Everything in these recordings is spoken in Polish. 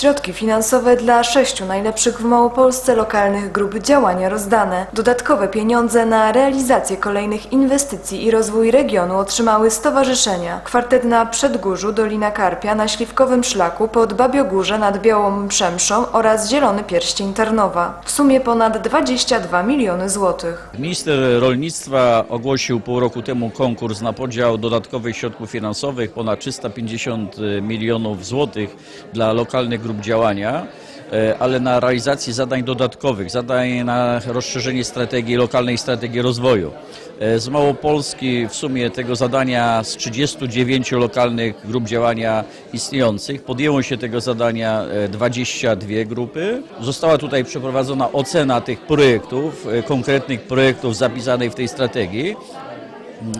Środki finansowe dla sześciu najlepszych w Małopolsce lokalnych grup działania rozdane. Dodatkowe pieniądze na realizację kolejnych inwestycji i rozwój regionu otrzymały stowarzyszenia. Kwartet na Przedgórzu Dolina Karpia na Śliwkowym Szlaku pod Babiogórze nad Białą Przemszą oraz Zielony Pierścień Tarnowa. W sumie ponad 22 miliony złotych. Minister rolnictwa ogłosił pół roku temu konkurs na podział dodatkowych środków finansowych ponad 350 milionów złotych dla lokalnych grup działania, e, ale na realizację zadań dodatkowych, zadań na rozszerzenie strategii, lokalnej strategii rozwoju. E, Z Małopolski w sumie tego zadania z 39 lokalnych grup działania istniejących podjęło się tego zadania e, 22 grupy. Została tutaj przeprowadzona ocena tych projektów, e, konkretnych projektów zapisanych w tej strategii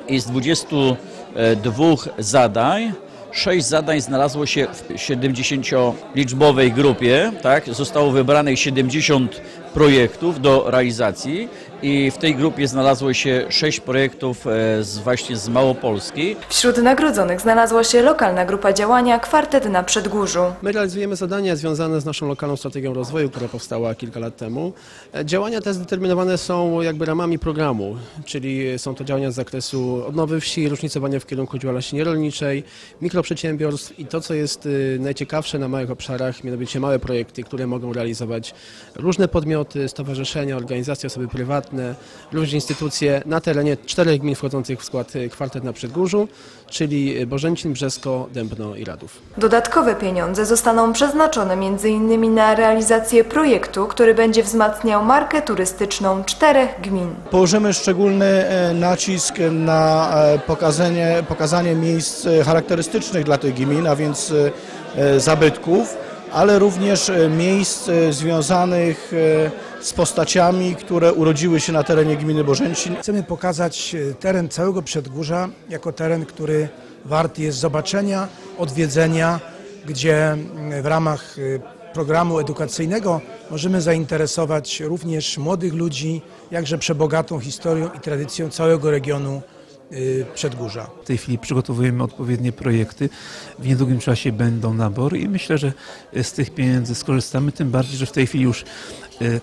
i z 22 zadań 6 zadań znalazło się w 70-liczbowej grupie, tak? Zostało wybranych 70 projektów do realizacji i w tej grupie znalazło się 6 projektów e, z, właśnie z Małopolski. Wśród nagrodzonych znalazła się lokalna grupa działania Kwartet na Przedgórzu. My realizujemy zadania związane z naszą lokalną strategią rozwoju, która powstała kilka lat temu. E, Działania te zdeterminowane są jakby ramami programu, czyli są to działania z zakresu odnowy wsi, różnicowania w kierunku działalności nierolniczej, mikroprzedsiębiorstw i to, co jest y, najciekawsze na małych obszarach, mianowicie małe projekty, które mogą realizować różne podmioty, stowarzyszenia, organizacje, osoby prywatne, różne instytucje na terenie czterech gmin wchodzących w skład y, kwartet na Przedgórzu, czyli Bożęcin, Brzesko, Dębno i Radów. Dodatkowe pieniądze zostaną przeznaczone m.in. na realizację projektu, który będzie wzmacniał markę turystyczną czterech gmin. Położymy szczególny e, nacisk na e, pokazanie, pokazanie miejsc e, charakterystycznych dla tych gmin, a więc zabytków, ale również e, miejsc e, związanych e, z postaciami, które urodziły się na terenie gminy Bożęcin. Chcemy pokazać teren całego Przedgórza jako teren, który wart jest zobaczenia, odwiedzenia, gdzie mm, w ramach programu edukacyjnego możemy zainteresować również młodych ludzi, jakże przebogatą historią i tradycją całego regionu Przedgórza. W tej chwili przygotowujemy odpowiednie projekty. W niedługim czasie będą nabory i myślę, że z tych pieniędzy skorzystamy, tym bardziej, że w tej chwili już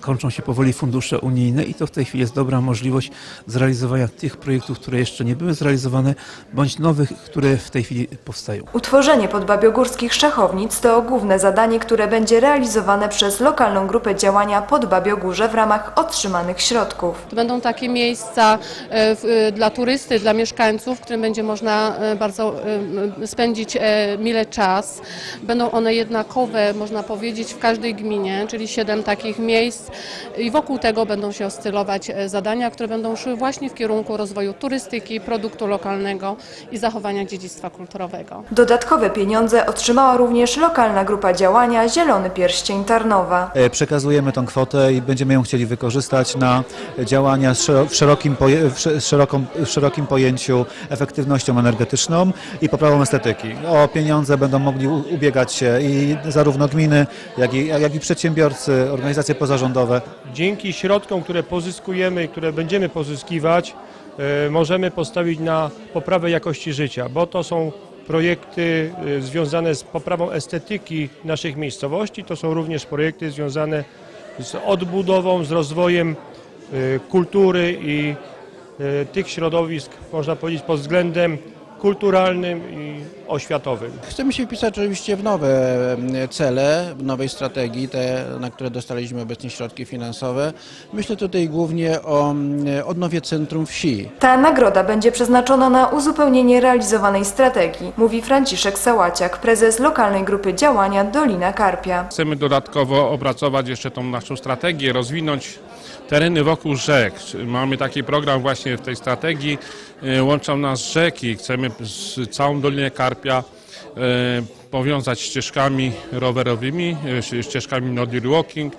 kończą się powoli fundusze unijne i to w tej chwili jest dobra możliwość zrealizowania tych projektów, które jeszcze nie były zrealizowane, bądź nowych, które w tej chwili powstają. Utworzenie podbabiogórskich szachownic to główne zadanie, które będzie realizowane przez lokalną grupę działania pod Babiogórze w ramach otrzymanych środków. To będą takie miejsca e, e, dla turysty, dla mieszkańców, w którym będzie można e, bardzo spędzić mile czas. Będą one jednakowe, można powiedzieć, w każdej gminie, czyli siedem takich miejsc i wokół tego będą się oscylować e, zadania, które będą szły właśnie w kierunku rozwoju turystyki, produktu lokalnego i zachowania dziedzictwa kulturowego. Dodatkowe pieniądze otrzymała również lokalna grupa działania Zielony Pierścień Tarnowa. E, Przekazujemy tą kwotę i będziemy ją chcieli wykorzystać na działania w szerokim, w szeroką, w szerokim pojęciu efektywnością energetyczną i poprawą estetyki. O pieniądze będą mogli ubiegać się i zarówno gminy, jak i, jak i przedsiębiorcy, organizacje pozarządowe. Dzięki środkom, które pozyskujemy i które będziemy pozyskiwać, e, możemy postawić na poprawę jakości życia, bo to są projekty e, związane z poprawą estetyki naszych miejscowości, to są również projekty związane z odbudową, z rozwojem e, kultury i tych środowisk, można powiedzieć, pod względem kulturalnym i oświatowym. Chcemy się wpisać oczywiście w nowe cele, w nowej strategii, te, na które dostaliśmy obecnie środki finansowe. Myślę tutaj głównie o odnowie centrum wsi. Ta nagroda będzie przeznaczona na uzupełnienie realizowanej strategii, mówi Franciszek Sałaciak, prezes lokalnej grupy działania Dolina Karpia. Chcemy dodatkowo opracować jeszcze tą naszą strategię, rozwinąć tereny wokół rzek. Mamy taki program właśnie w tej strategii, e, łączą nas rzeki. Chcemy z całą Dolinę Karpia e, powiązać ścieżkami rowerowymi, e, ścieżkami Nordic Walking,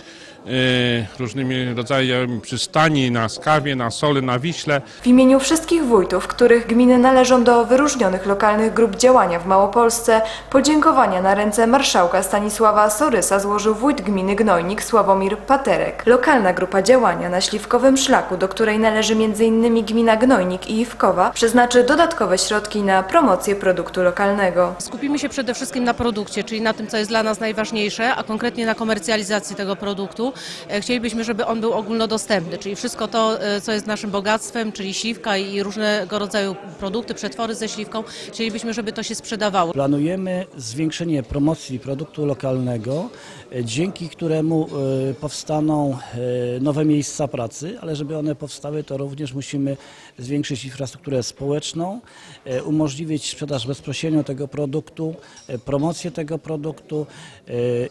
różnymi rodzajami przystani na Skawie, na Sole, na Wiśle. W imieniu wszystkich wójtów, których gminy należą do wyróżnionych lokalnych grup działania w Małopolsce, podziękowania na ręce marszałka Stanisława Sorysa złożył wójt gminy Gnojnik Sławomir Paterek. Lokalna grupa działania na Śliwkowym Szlaku, do której należy m.in. gmina Gnojnik i Iwkowa, przeznaczy dodatkowe środki na promocję produktu lokalnego. Skupimy się przede wszystkim na produkcie, czyli na tym, co jest dla nas najważniejsze, a konkretnie na komercjalizacji tego produktu. E, Chcielibyśmy, żeby on był ogólnodostępny, czyli wszystko to, e, co jest naszym bogactwem, czyli śliwka i różnego rodzaju produkty, przetwory ze śliwką. Chcielibyśmy, żeby to się sprzedawało. Planujemy zwiększenie promocji produktu lokalnego, e, dzięki któremu powstaną nowe miejsca pracy, ale żeby one powstały, to również musimy zwiększyć infrastrukturę społeczną, umożliwić sprzedaż bezpośrednio tego produktu, promocję tego produktu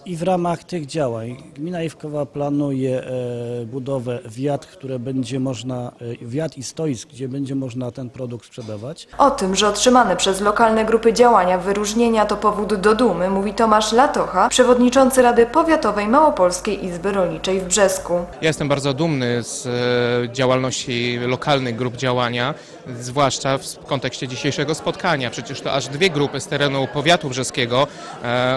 i w ramach tych działań gmina Iwkowa planuje e, budowę wiat, które będzie można, e, wiat i stoisk, gdzie będzie można ten produkt sprzedawać. O tym, że otrzymane przez lokalne grupy działania wyróżnienia to powód do dumy, mówi Tomasz Latocha, przewodniczący Rady Powiatowej Małopolskiej Izby Rolniczej w Brzesku. Ja jestem bardzo dumny z e, działalności lokalnych grup działania, zwłaszcza w kontekście dzisiejszego spotkania. Przecież to aż dwie grupy z terenu powiatu brzeskiego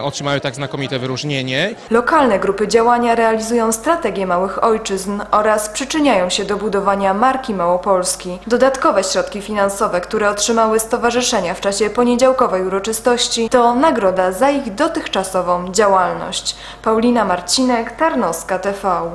otrzymały tak znakomite wyróżnienie. Lokalne grupy działania realizują strategię małych ojczyzn oraz przyczyniają się do budowania marki Małopolski. Dodatkowe środki finansowe, które otrzymały stowarzyszenia w czasie poniedziałkowej uroczystości, to nagroda za ich dotychczasową działalność. Paulina Marcinek, Tarnowska TV.